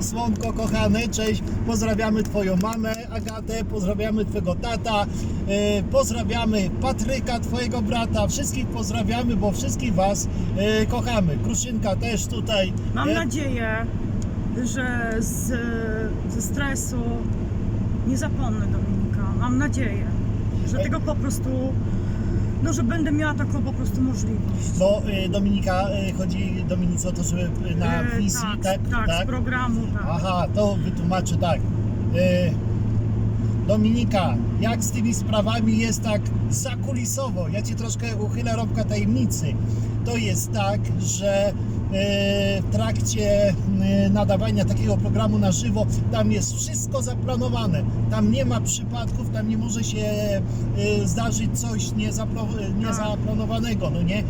Słonko kochane, cześć, pozdrawiamy Twoją mamę Agatę, pozdrawiamy Twojego tata, e, pozdrawiamy Patryka, Twojego brata, wszystkich pozdrawiamy, bo wszystkich Was e, kochamy. Kruszynka też tutaj. Mam e, nadzieję, że z, ze stresu nie zapomnę Dominika. Mam nadzieję, że tego po prostu, no że będę miała taką po prostu możliwość. Bo e, Dominika, e, chodzi Dominice o to, żeby na E, wizji, tak, tak, z programu, tak. Aha, to wytłumaczę tak. E, Dominika, jak z tymi sprawami jest tak zakulisowo? Ja ci troszkę uchylę rąbka tajemnicy. To jest tak, że w trakcie e, nadawania takiego programu na żywo tam jest wszystko zaplanowane. Tam nie ma przypadków, tam nie może się e, zdarzyć coś niezapro- niezaplanowanego, no nie?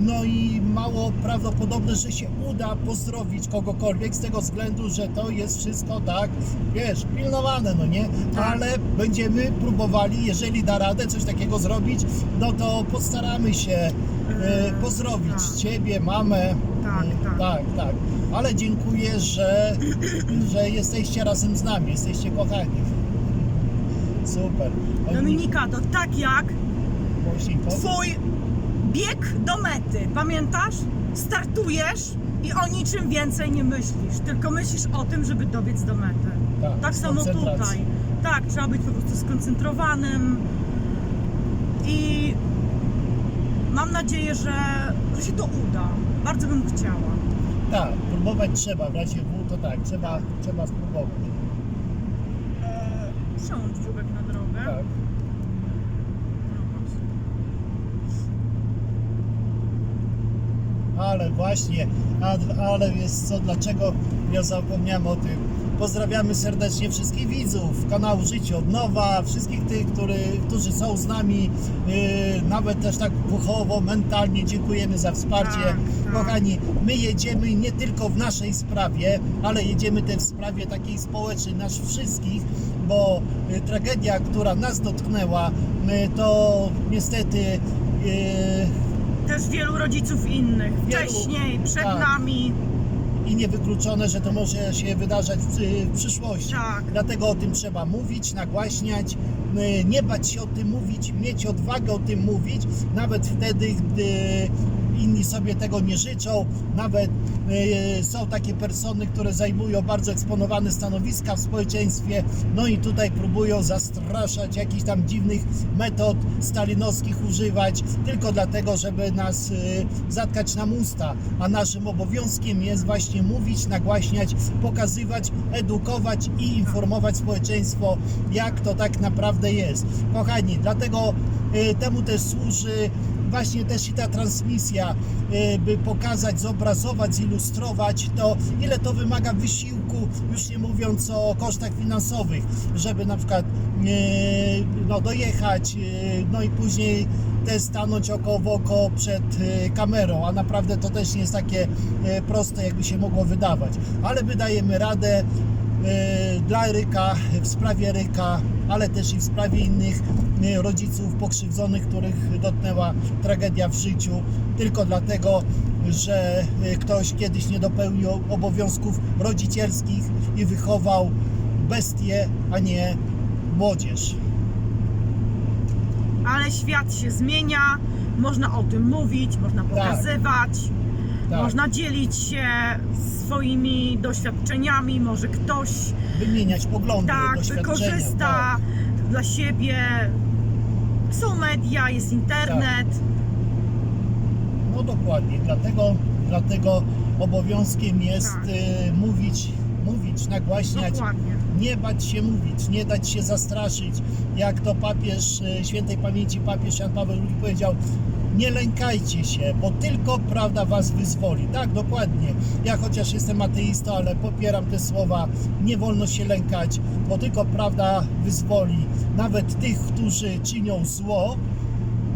No i mało prawdopodobne, że się uda pozdrowić kogokolwiek z tego względu, że to jest wszystko tak, wiesz, pilnowane, no nie? Tak. Ale będziemy próbowali, jeżeli da radę coś takiego zrobić, no to postaramy się e, Eee, pozdrowić tak. Ciebie, mamę. Tak, tak. tak, tak. Ale dziękuję, że, że jesteście razem z nami, jesteście kochani. Super. Dominika, to tak jak twój bieg do mety. Pamiętasz? Startujesz i o niczym więcej nie myślisz, tylko myślisz o tym, żeby dobiec do mety. Tak, Tak samo koncentracja. tutaj. Tak, trzeba być po prostu skoncentrowanym i mam nadzieję, że, że się to uda. Bardzo bym chciała. Tak, próbować trzeba, w razie W to tak, trzeba, trzeba spróbować. Eee, Przełącz dziubek na drogę. Tak. No właśnie. Ale właśnie, a, ale jest co, dlaczego ja zapomniałem o tym. Pozdrawiamy serdecznie wszystkich widzów kanału Życie od Nowa, wszystkich tych, który, którzy są z nami, yy, nawet też tak duchowo, mentalnie dziękujemy za wsparcie. Tak, tak. Kochani, my jedziemy nie tylko w naszej sprawie, ale jedziemy też w sprawie takiej społecznej, nas wszystkich, bo y, tragedia, która nas dotknęła, y, to niestety y, Też wielu rodziców innych. Wielu, Wcześniej, przed tak. nami. I niewykluczone, że to może się wydarzać w, przyszłości. Tak. Dlatego o tym trzeba mówić, nagłaśniać, y, nie bać się o tym mówić, mieć odwagę o tym mówić, nawet wtedy, gdy inni sobie tego nie życzą. Nawet y, są takie persony, które zajmują bardzo eksponowane stanowiska w społeczeństwie, no i tutaj próbują zastraszać jakichś tam dziwnych metod stalinowskich używać, tylko dlatego, żeby nas y, zatkać nam usta. A naszym obowiązkiem jest właśnie mówić, nagłaśniać, pokazywać, edukować i informować społeczeństwo, jak to tak naprawdę jest. Kochani, dlatego y, temu też służy właśnie też i ta transmisja, y, by pokazać, zobrazować, zilustrować to, ile to wymaga wysiłku, już nie mówiąc o kosztach finansowych, żeby na przykład y, no, dojechać, y, no i później też stanąć oko w oko przed kamerą, a naprawdę to też nie jest takie proste, jakby się mogło wydawać. Ale my dajemy radę dla Ryka, w sprawie Ryka, ale też i w sprawie innych y, rodziców pokrzywdzonych, których dotknęła tragedia w życiu, tylko dlatego, że y, ktoś kiedyś nie dopełnił obowiązków rodzicielskich i wychował bestię, a nie młodzież. Ale świat się zmienia, można o tym mówić, można pokazywać, Tak. Można dzielić się swoimi doświadczeniami, może ktoś Wymieniać poglądy, tak doświadczenia. wykorzysta tak. dla siebie. Są media, jest internet. No dokładnie, dlatego, dlatego obowiązkiem jest Tak. y, mówić, mówić, nagłaśniać, Dokładnie. nie bać się mówić, nie dać się zastraszyć. Jak to papież y, świętej pamięci papież Jan Paweł II powiedział, nie lękajcie się, bo tylko prawda was wyzwoli. Tak, dokładnie. Ja chociaż jestem ateistą, ale popieram te słowa. Nie wolno się lękać, bo tylko prawda wyzwoli. Nawet tych, którzy czynią zło,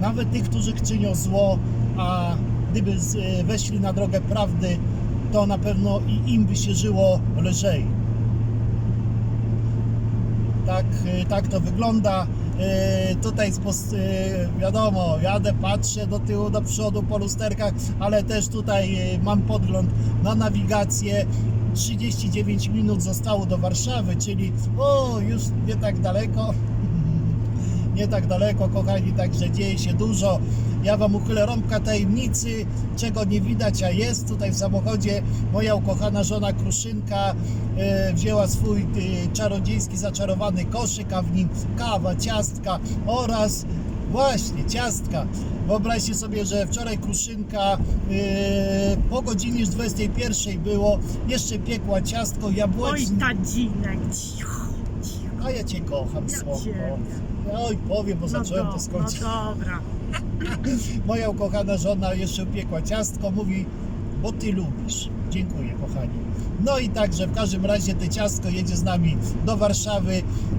nawet tych, którzy czynią zło, a gdyby e, weszli na drogę prawdy, to na pewno i im by się żyło lżej. Tak, e, tak to wygląda. E, Tutaj e, wiadomo, jadę, patrzę do tyłu, do przodu po lusterkach, ale też tutaj e, mam podgląd na nawigację. 39 minut zostało do Warszawy, czyli o, już nie tak daleko. Nie tak daleko, kochani, także dzieje się dużo. Ja Wam uchylę rąbka tajemnicy, czego nie widać, a jest tutaj w samochodzie. Moja ukochana żona Kruszynka e, wzięła swój e, czarodziejski, zaczarowany koszyk, a w nim kawa, ciastka oraz właśnie ciastka. Wyobraźcie sobie, że wczoraj Kruszynka e, po godzinie już 21 było, jeszcze piekła ciastko Oj, jabłeczne. tadzinek, cicho, cicho. A ja Cię kocham, Ja. Oj, powiem, bo No, zacząłem do, to no skończyć. dobra. Moja ukochana żona jeszcze upiekła ciastko, mówi, bo ty lubisz. Dziękuję, kochani. No i także w każdym razie te ciastko jedzie z nami do Warszawy.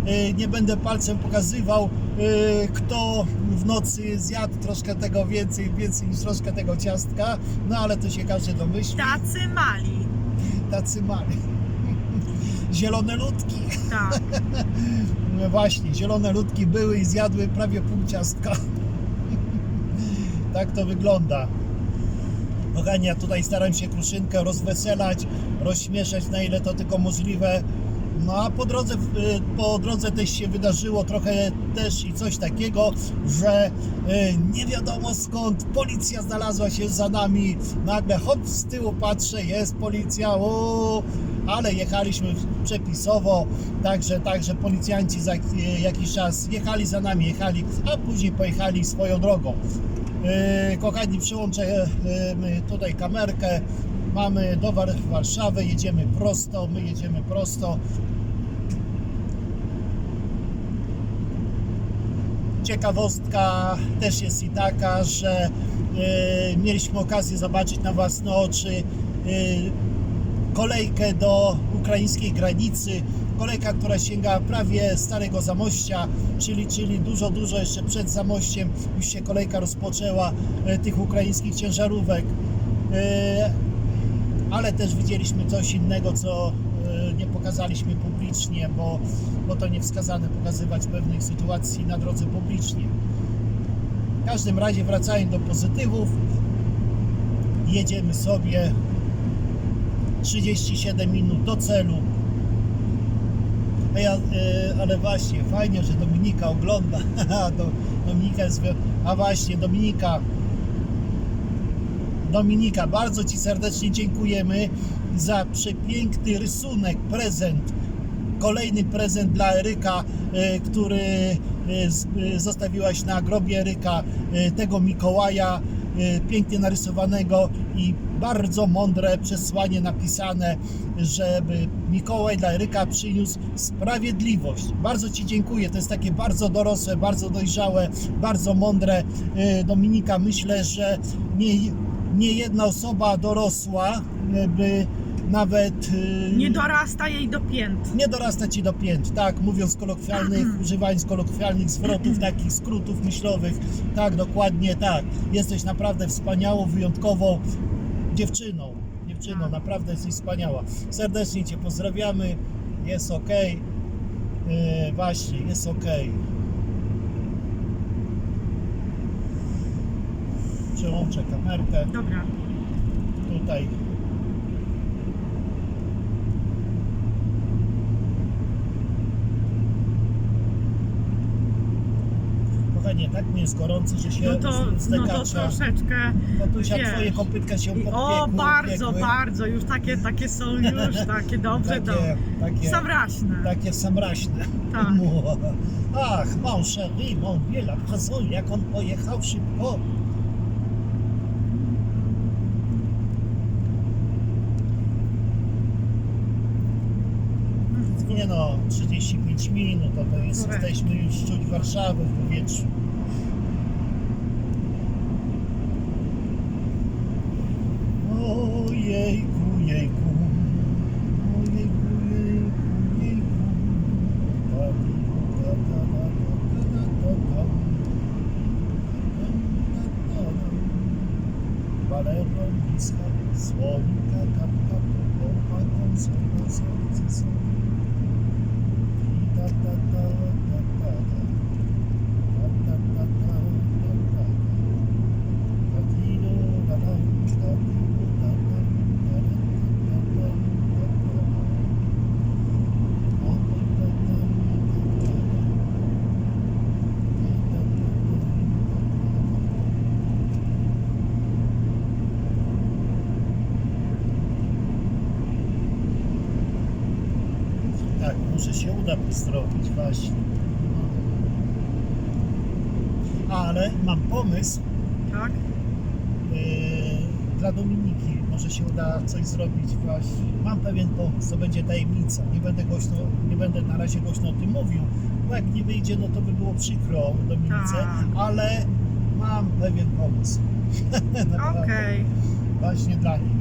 Yy, Nie będę palcem pokazywał, yy, kto w nocy zjadł troszkę tego więcej, więcej niż troszkę tego ciastka, no ale to się każdy domyśli. Tacy mali. Tacy mali. Zielone ludki. Tak. Właśnie, zielone ludki były i zjadły prawie pół ciastka. Tak to wygląda. Kochani, ja tutaj staram się kruszynkę rozweselać, rozśmieszać na ile to tylko możliwe. No a po drodze, y, po drodze też się wydarzyło trochę też i coś takiego, że y, nie wiadomo skąd policja znalazła się za nami. Nagle hop z tyłu patrzę, jest policja, o, ale jechaliśmy przepisowo, także, także policjanci za y, jakiś czas jechali za nami, jechali, a później pojechali swoją drogą. Yy, Kochani, przyłączę my tutaj kamerkę. Mamy do War- Warszawy, jedziemy prosto, my jedziemy prosto. Ciekawostka też jest i taka, że yy, mieliśmy okazję zobaczyć na własne oczy kolejkę do ukraińskiej granicy. Kolejka, która sięga prawie Starego Zamościa, czyli, czyli dużo, dużo jeszcze przed Zamościem już się kolejka rozpoczęła e, tych ukraińskich ciężarówek. E, Ale też widzieliśmy coś innego, co e, nie pokazaliśmy publicznie, bo, bo to nie wskazane pokazywać pewnych sytuacji na drodze publicznie. W każdym razie wracając do pozytywów, jedziemy sobie 37 minut do celu. Ja, e, ale właśnie, fajnie, że Dominika ogląda. Do- Dominika jest. A właśnie, Dominika. Dominika, bardzo Ci serdecznie dziękujemy za przepiękny rysunek, prezent. Kolejny prezent dla Eryka, e, który e, zostawiłaś na grobie Eryka, tego Mikołaja, pięknie narysowanego i bardzo mądre przesłanie napisane, żeby Mikołaj dla Eryka przyniósł sprawiedliwość. Bardzo Ci dziękuję, to jest takie bardzo dorosłe, bardzo dojrzałe, bardzo mądre. E, Dominika, myślę, że nie, nie jedna osoba dorosła e, by nawet e, Nie dorasta jej do pięt. nie dorasta ci do pięt, tak, mówiąc kolokwialnych, używając kolokwialnych zwrotów, takich skrótów myślowych, tak, dokładnie tak. Jesteś naprawdę wspaniałą, wyjątkową dziewczyną, dziewczyną, Tak. naprawdę jesteś wspaniała. Serdecznie Cię pozdrawiamy, jest ok, yy, właśnie, jest ok. Przełączę kamerkę Dobra. tutaj. Kochanie, tak mi jest gorąco, że się No to, no to troszeczkę. Tatusia, wiesz. twoje kopytka się podpiekły. O, bardzo, upiekły. bardzo. Już takie, takie są już, takie dobrze, Takie, dobrze. takie, Samraśne. takie samraśne. Tak. Ach, mon chéri, mon wiela, jak on pojechał szybko. Nie no, 35 minut, to, to jest, jesteśmy już czuć Warszawę w powietrzu. Ojejku, jejku. Ojejku, jejku, jejku. Ta, ta, ta, ta, ta, ta, ta, ta. Ta, ta, ta, ta. Walero bliska słonika, kap, kap, chłopakom, sama serce sobie. I ta, ta, ta, ta, ta, ta. Ta, ta, ta, ta, ta, ta. Tatido, ta, ta, tatido, ta, ta, ta, ta, ta, ta, ta. Tak, może pozdrowić właśnie. Ale mam pomysł Tak? yy, dla Dominiki. Może się uda coś zrobić właśnie. Mam pewien pomysł, to będzie tajemnica. Nie będę głośno, nie będę na razie głośno o tym mówił, bo jak nie wyjdzie, no to by było przykro Dominice, Tak. ale mam pewien pomysł. Okej. Właśnie dla niej.